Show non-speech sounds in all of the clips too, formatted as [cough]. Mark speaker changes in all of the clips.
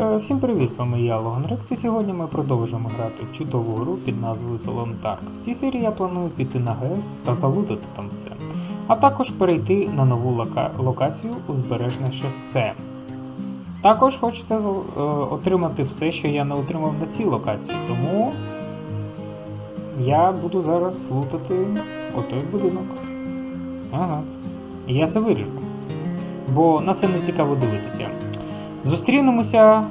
Speaker 1: Е, Всім привіт, з вами я, Логан Рекс, і сьогодні ми продовжимо грати в чудову гру під назвою Dark. В цій серії я планую піти на ГЕС та залутати там все, а також перейти на нову лока- локацію Узбережне шоссе. Також хочеться е, отримати все, що я не отримав на цій локації, тому я буду зараз лутати отой будинок. Ага. І я це виріжу. Бо на це не цікаво дивитися. Зустрінемося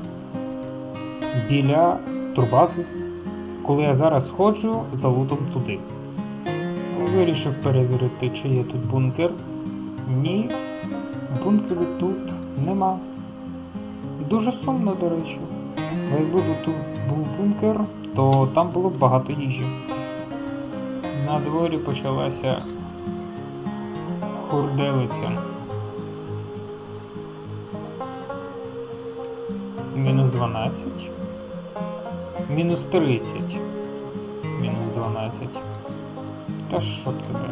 Speaker 1: біля турбази, коли я зараз сходжу за лутом туди. Вирішив перевірити, чи є тут бункер. Ні, бункеру тут нема. Дуже сумно, до речі. Бо якби тут був бункер, то там було б багато їжі. На дворі почалася хурделиця. 12. Мінус 30. Мінус 12. Та що тебе?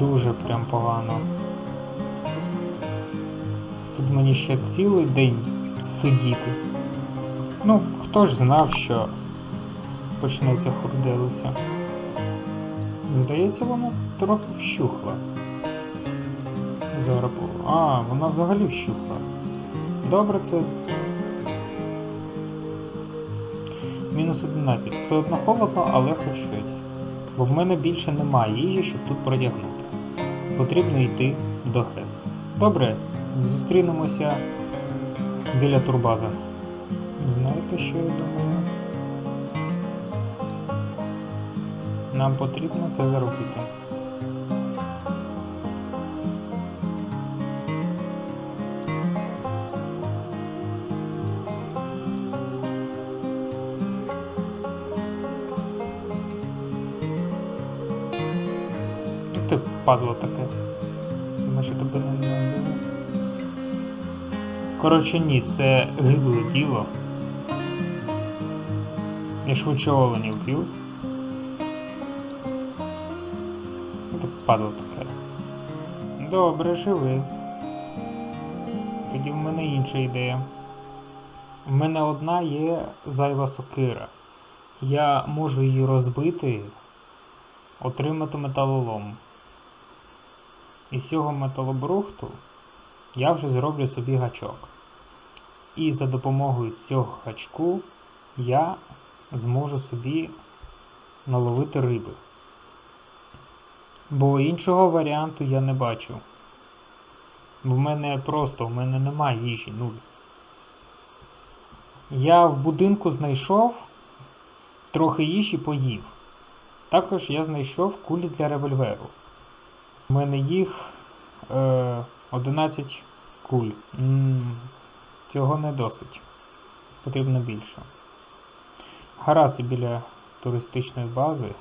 Speaker 1: Дуже прям погано. Тут мені ще цілий день сидіти. Ну, хто ж знав, що почнеться хурделиця. Здається, вона трохи вщухла. Зараз. по- А, вона взагалі вщухла. Добре, це. Мінус 11. Все одно холодно, але щось. Бо в мене більше немає їжі, щоб тут протягнути. Потрібно йти до ГЕС. Добре, зустрінемося біля турбази. Знаєте, що я думаю? Нам потрібно це зробити. Падло таке. Ще тебе не. Коротше, ні, це гибле діло. Я швидше оленів вб'ю. Ну ти падло таке. Добре, живи. Тоді в мене інша ідея. В мене одна є зайва сокира. Я можу її розбити, отримати металолом. І з цього металобрухту я вже зроблю собі гачок. І за допомогою цього гачку я зможу собі наловити риби. Бо іншого варіанту я не бачу. В мене просто в мене немає їжі, нуль. Я в будинку знайшов трохи їжі поїв. Також я знайшов кулі для револьверу. У мене їх е, 11 куль. цього не досить. Потрібно більше. Гаразд біля туристичної бази.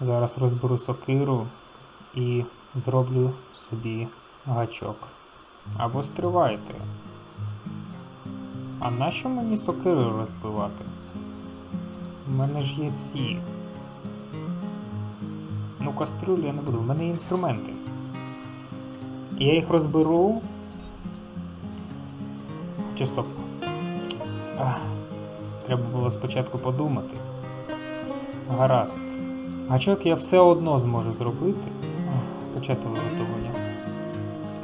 Speaker 1: Зараз розберу сокиру і зроблю собі гачок. Або стривайте. А нащо мені сокиру розбивати? У мене ж є ці. Ну, кастрюлю я не буду, в мене є інструменти. Я їх розберу. Чи стоп? Ах, треба було спочатку подумати. Гаразд. Гачок я все одно зможу зробити. Почати виготовлення.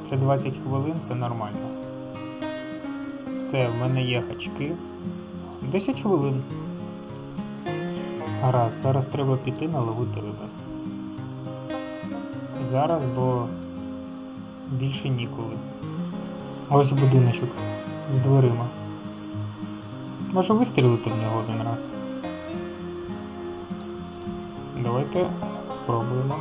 Speaker 1: Це 20 хвилин, це нормально. Все, в мене є гачки. 10 хвилин. Гаразд, зараз треба піти наловити риби. Зараз, бо більше ніколи. Ось будиночок з дверима. Можу вистрілити в нього один раз. Давайте спробуємо.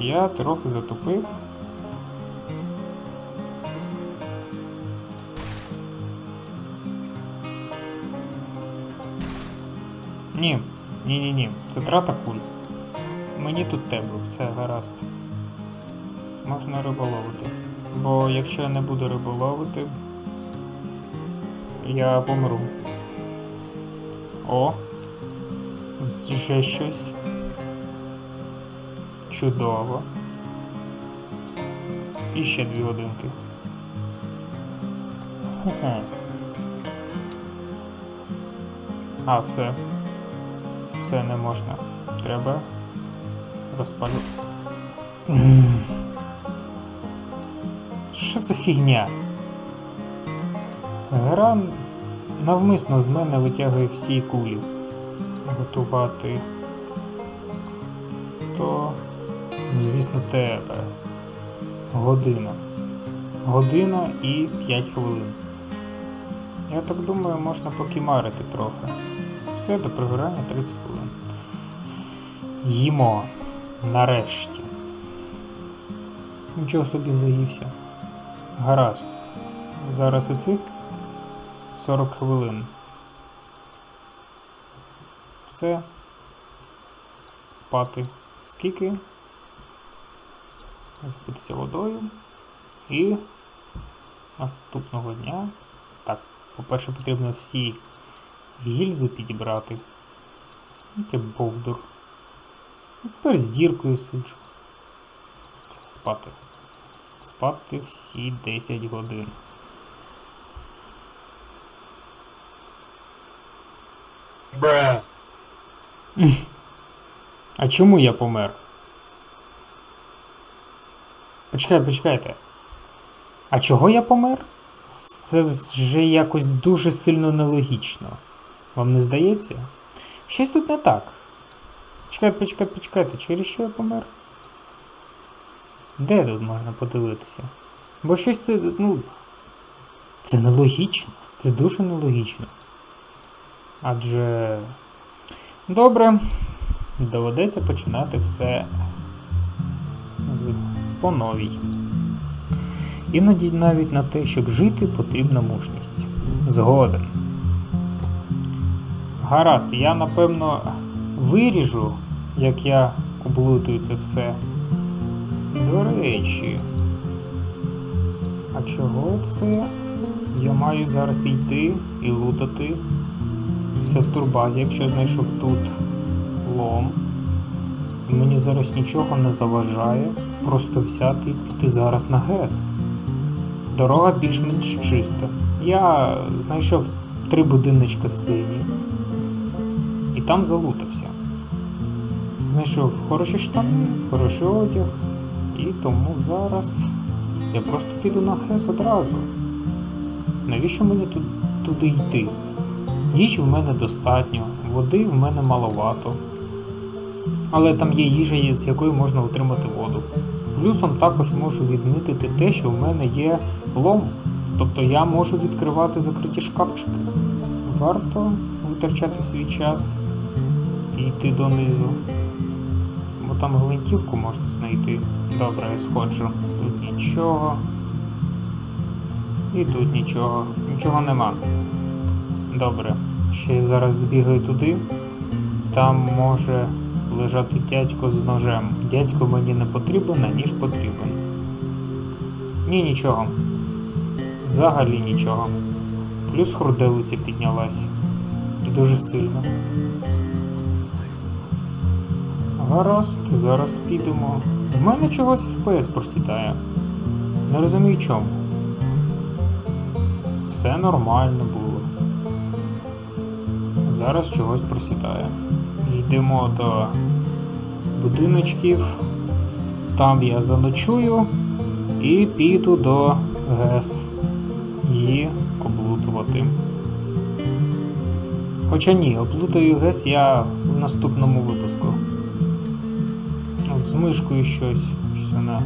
Speaker 1: Я трохи затупив. Ні, ні, ні. Це трата куль. Мені тут тепло, все гаразд. Можна риболовити. Бо якщо я не буду рибу ловити, я помру. О! Вже щось. Чудово. І ще дві годинки. А, все. Все не можна. Треба розпалю. Що за фігня? Гра навмисно з мене витягує всі кулі. Готувати. Ну, тебе. Година. Година і 5 хвилин. Я так думаю, можна покімарити трохи. Все до пригорання 30 хвилин. Їмо. Нарешті. Нічого собі заївся. Гаразд. Зараз і цих 40 хвилин. Все. Спати. Скільки? Запитися водою. І наступного дня. Так, по-перше, потрібно всі гільзи підібрати. Яке бовдур. Тепер з діркою сиджу. Спати. Спати всі 10 годин.
Speaker 2: Bruh. [laughs]
Speaker 1: А чому я помер? Почекай, почекайте. А чого я помер? Це вже якось дуже сильно нелогічно. Вам не здається? Щось тут не так. Почекайте, почекайте, почекайте, через що я помер? Де тут можна подивитися? Бо щось це, ну. Це нелогічно. Це дуже нелогічно. Адже. Добре. Доведеться починати все. По новій. Іноді навіть на те, щоб жити, потрібна мужність. Згоден. Гаразд, я напевно виріжу, як я облутую це все. До речі. А чого це? Я маю зараз йти і лутати все в турбазі, якщо знайшов тут лом. І мені зараз нічого не заважає просто взяти і піти зараз на ГЕС. Дорога більш-менш чиста. Я знайшов три будиночка сині і там залутався. Знайшов хороші штани, хороший одяг, і тому зараз я просто піду на ГЕС одразу. Навіщо мені тут, туди йти? Їжі в мене достатньо, води в мене маловато. Але там є їжа, з якої можна отримати воду. Плюсом також можу відмітити те, що в мене є лом. Тобто я можу відкривати закриті шкафчики. Варто витрачати свій час і йти донизу. Бо там гвинтівку можна знайти. Добре, я сходжу. Тут нічого. І тут нічого. Нічого нема. Добре. Ще зараз збігаю туди. Там може лежати дядько з ножем. Дядько мені не потрібен, а ніж потрібен. Ні, нічого. Взагалі нічого. Плюс хурделиця піднялась. Дуже сильно. Гаразд, зараз підемо. У мене чогось FPS просідає. Не розумію чому. Все нормально було. Зараз чогось просідає. Йдемо до будиночків. Там я заночую і піду до ГЕС її облутувати. Хоча ні, облутаю ГЕС я в наступному випуску. От з мишкою щось. Щось вона.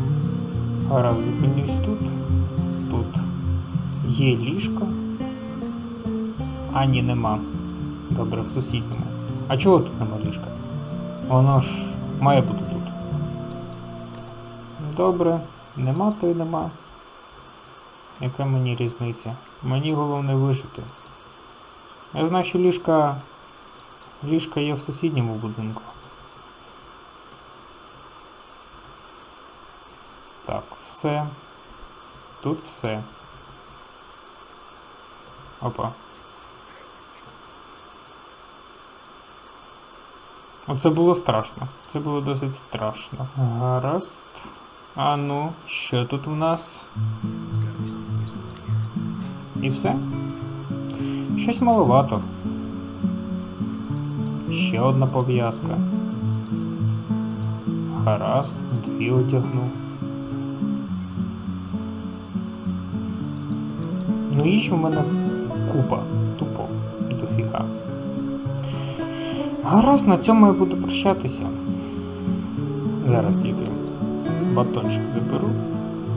Speaker 1: Гаразд, зупинюсь тут. Тут є ліжко. А ні, нема. Добре, в сусідньому. А чого тут нема ліжка? Воно ж має бути тут. Добре, нема, то й нема. Яка мені різниця? Мені головне вижити. Я знаю, що ліжка. Ліжка є в сусідньому будинку. Так, все. тут все. Опа. Оце було страшно. Це було досить страшно. Гаразд. А ну, що тут в нас? І все? Щось маловато. Ще одна пов'язка. Гаразд, дві одягну. Ну їж в мене купа. Тупо. Дофіга. Гаразд, на цьому я буду прощатися. Зараз тільки батончик заберу.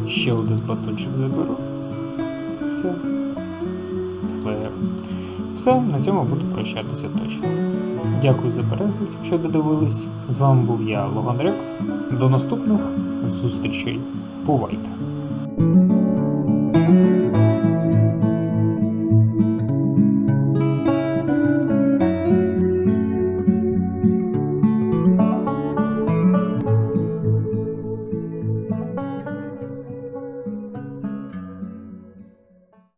Speaker 1: Ще один батончик заберу. Все. Флеєр. Все, на цьому буду прощатися точно. Дякую за перегляд, якщо додивились. З вами був я, Логан Рекс. До наступних зустрічей. Бувайте!